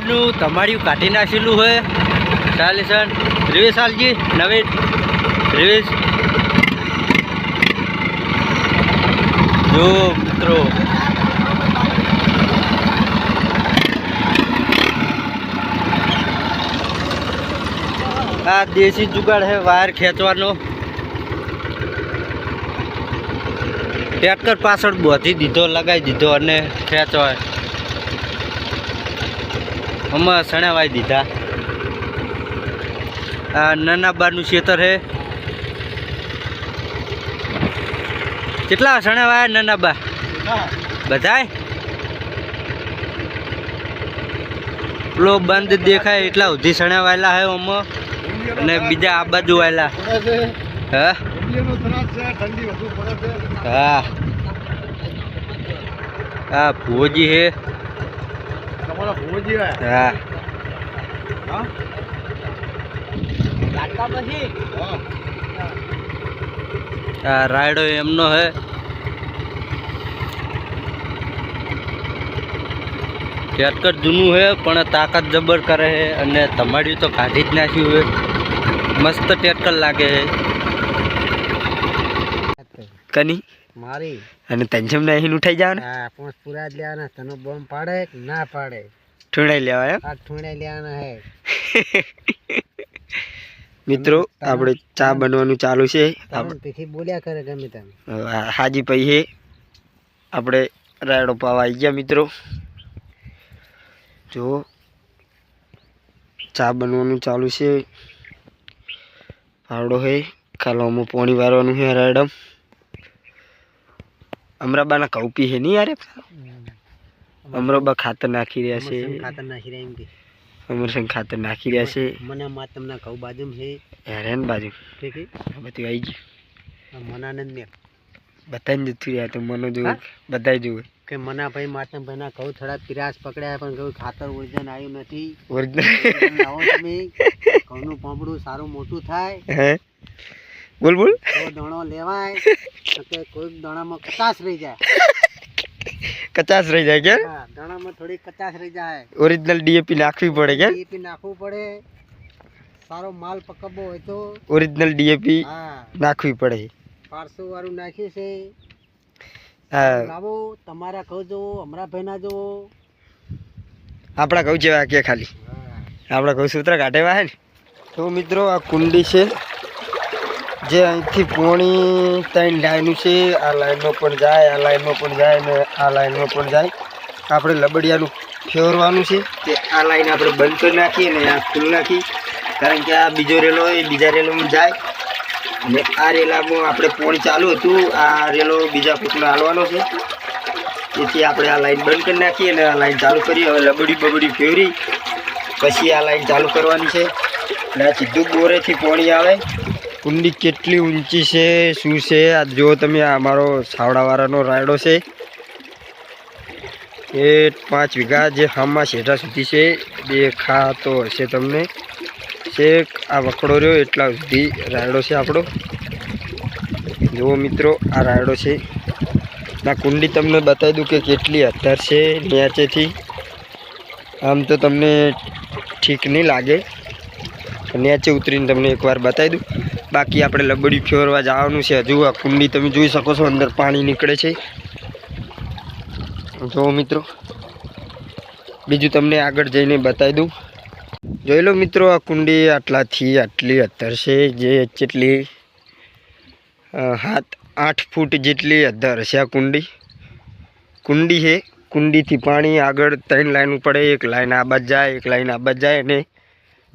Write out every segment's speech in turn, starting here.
નું તમારી કાઢી નાખેલું હોય. ચાલીસન રિવેશ હાલજી. નવીન રિવેશ. જો મિત્રો. આ દેશી જુગાડ હે વાયર ખેંચવાનો. ટ્રેક્ટર પાછળ બોધી દીધો, લગાવી દીધો અને ખેંચવાય આમાં સણાવાઈ દીધા. આ નાના બારનું ખેતર છે કેટલા સણાવાયા નાના બા બધાય? પેલો બંધ દેખાય એટલા સુધી સણાવાયેલા હે આમાં અને બીજા આ બાજુ વાયેલા. હા? હા. હા ભુવજી હે. હા. આ રાયડો એમનો હે. ટ્રેક્ટર જૂનું હે પણ તાકાત જબર કરે છે અને તમારી તો કાઢી જ નાખ્યું હે. મસ્ત ટ્રેક્ટર લાગે છે કની? મારી. અને તંજમ ને અહીં ઉઠાઈ જાવ ને હા પોંચ પૂરા જ લેવાના. તને બોમ્બ પાડે કે ના પાડે? ઠુણાઈ લેવા એમ? આ ઠૂણે લેવાના હે. મિત્રો આપણે ચા બનવાનું ચાલુ છે. તમે બોલ્યા કરે ગમે તમે. હાજી પૈ હે. આપણે રાયડો પાવા આવી ગયા મિત્રો. જો ચા બનવાનું ચાલુ છે. ફાવડો હે. ખાલોમાં પોણી વારવાનું છે રાયડમ. અમરાબાના કૌપી હે નહીં યાર? અમરાબા ખાતર નાખી રહ્યા છે. ખાતર નાખી રહ્યા એમ કે. અમરસંગ ખાતર નાખી રહ્યા છે. મને માં તમને કહું બાજુ છે. હેરાન બાજુ? ઠીક છે? બધું આવી ગયું. મનાનંદ ને બધાને જતું રહ્યા તો મને જોવું બધા જોવે કે મના ભાઈ માતમ ભાઈ ના કહું થોડા પિરાસ પકડ્યા પણ કહું ખાતર ઓરિજિનલ આવ્યું નથી. ઓરિજિનલ. લાવો તમે. ઘઉંનું પાંપડું સારું મોટું થાય. હે? બોલ બોલ. દાણો લેવાય કે કોઈ દાણામાં કચાશ રહી જાય. કચાસ રહી જાય કે? દાણામાં થોડી કચાશ રહી જાય. ઓરિજિનલ ડીએપી નાખવી પડે કે? ડીએપી નાખવું પડે. સારો માલ પકવવો હોય તો. ઓરિજિનલ ડીએપી હા. નાખવી પડે. પારસો વાળું નાખ્યું છે. હા. લાવો તમારા કહું જુઓ હમણાં ભાઈના જોવો આપણા કહું જેવા કે ખાલી. આપણા કહું સૂત્ર કાઢેવા હે ને. તો મિત્રો આ કુંડી છે. જે અહીંથી પોણી ત્રણ લાઈનું છે, આ લાઈનમાં પણ જાય, આ લાઈનમાં પણ જાય ને આ લાઈનમાં પણ જાય. આપણે લબડિયાનું ફેરવાનું છે કે આ લાઈન આપણે બંધ કરી નાખીએ ને આ ખુલ્લી નાખી કારણ કે આ બીજો રેલો એ બીજા રેલોમાં જાય. અને આ રેલામાં આપણે પોણી ચાલુ હતું, આ રેલો બીજા કોકને હાલવાનો છે. તેથી આપણે આ લાઈન બંધ કરી નાખીએ અને આ લાઈન ચાલુ કરીએ. હવે લબડી બબડી ફેરવી, પછી આ લાઈન ચાલુ કરવાની છે. અને આ સીધું બોરેથી પોણી આવે. કુંડી કેટલી ઊંચી છે, શું છે? આ જો તમે આ અમારો સાવડાવાળાનો રાયડો છે. એ પાંચ વીઘા જે હામમાં શેઠા સુધી છે, દેખાતો હશે તમને. છેક આ વકડો રહ્યો એટલા સુધી રાયડો છે આપણો. જુઓ મિત્રો, આ રાયડો છે. ના, કુંડી તમને બતાવી દઉં કે કેટલી અત્તર છે, નીચેથી. આમ તો તમને ઠીક નહીં લાગે. નીચે ઉતરીને તમને એકવાર બતાવી દઉં. બાકી આપણે લબડી ફેરવા જવાનું છે. હજુ આ કુંડી તમે જોઈ શકો છો, અંદર પાણી નીકળે છે. જો મિત્રો, બીજું તમને આગળ જઈને બતાવી દઉં. જોઈ લો મિત્રો, આ કુંડી આટલાથી આટલી અત્તર છે, જે જેટલી હાથ આઠ ફૂટ જેટલી અધર છે આ કુંડી. કુંડી છે, કુંડીથી પાણી આગળ ત્રણ લાઈન પડે એક લાઈન આ બાજ જાય, એક લાઈન આ બાજ જાય અને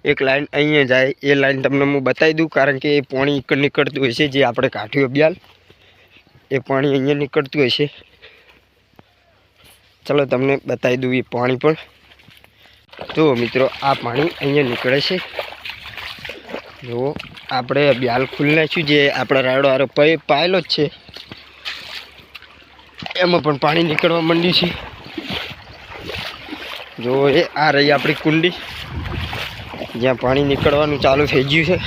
એક લાઈન અહીંયા જાય, એ લાઈન તમને હું બતાવી દઉં, કારણ કે એ પાણી નીકળતું હોય છે, જે આપણે કાઢ્યું અભ્યાલ એ પાણી અહીંયા નીકળતું હોય છે. ચલો તમને બતાવી દઉં એ પાણી પણ. જુઓ મિત્રો, આ પાણી અહીંયા નીકળે છે. જુઓ, આપણે બ્યાલ ખુલ્લી નાખ્યું જે આપણા રાયડો આરો પય, પાયેલો જ છે. એમાં પણ પાણી નીકળવા માંડ્યું છે. જો એ, આ રહી આપણી કુંડી. જ્યાં પાણી નીકળવાનું ચાલુ થઈ ગયું છે.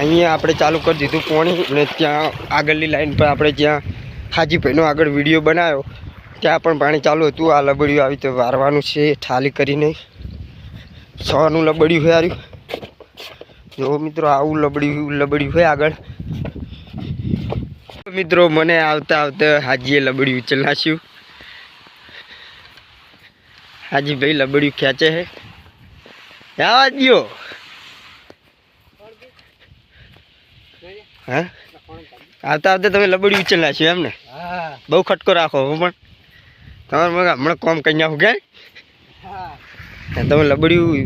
અહીંયા આપણે ચાલુ કરી દીધું પાણી અને ત્યાં આગળની લાઈન પર આપણે જ્યાં હાજીભાઈનો આગળ વીડિયો બનાવ્યો, ત્યાં પણ પાણી ચાલુ હતું. આ લબડિયું આવી તો વારવાનું છે, ઠાલી કરીને. સોનું લબડિયું હોય આવ્યું જો મિત્રો આવું લબડિયું લબડિયું હોય આગળ. મિત્રો મને આવતા આવતા હાજીએ લબડિયું ચલાસ્યું હાજી ભાઈ લબડિયું ખેંચે છે. આવા દ્યો હા? આવતા આવતા તમે લબડિયું ઉચલાશ્યું એમ ને હા બહુ ખટકો રાખો હું પણ. તમારે હમણાં કોમ કરી નાખું કે હા. તમે લબડ્યું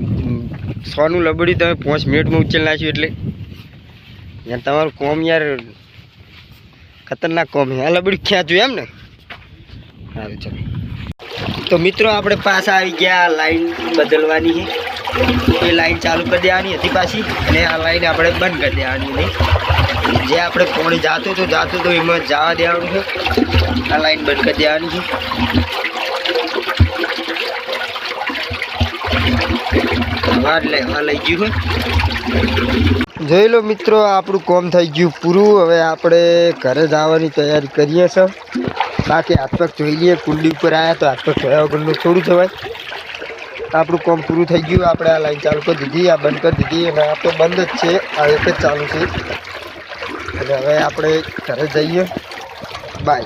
સોનું લબડ્યું તમે પાંચ મિનિટમાં ઉચ્ચેલ નાખ્યું એટલે. યાર તમારું કોમ યાર ખતરનાક કોમ છે. આ લબડ્યું ખેંચ્યું એમ ને સારું ચાલો. તો મિત્રો આપણે પાછા આવી ગયા લાઈન બદલવાની છે. એ લાઈન ચાલુ કરી દેવાની. હતી પાછી અને આ લાઈન આપણે બંધ કરી દેવાની હતી જે આપણે પાણી જાતું હતું જાતું હતું, એમાં જવા દેવાનું છે. આ લાઈન બંધ કરી દેવાની છે. લઈ ગયું જોઈ લો મિત્રો, આપણું કોમ થઈ ગયું પૂરું. હવે આપણે ઘરે જવાની તૈયારી કરીએ છીએ. બાકી હાથ પગ જોઈ લઈએ. કુંડી ઉપર આવ્યા તો હાથ પગ ધોયા વગરનું થોડું જવાય. આપણું કોમ પૂરું થઈ ગયું. આપણે આ લાઈન ચાલુ કરી દીધી, આ બંધ કરી દીધી અને આ તો બંધ જ છે. આ એક જ ચાલુ છે. અને હવે આપણે ઘરે જઈએ. બાય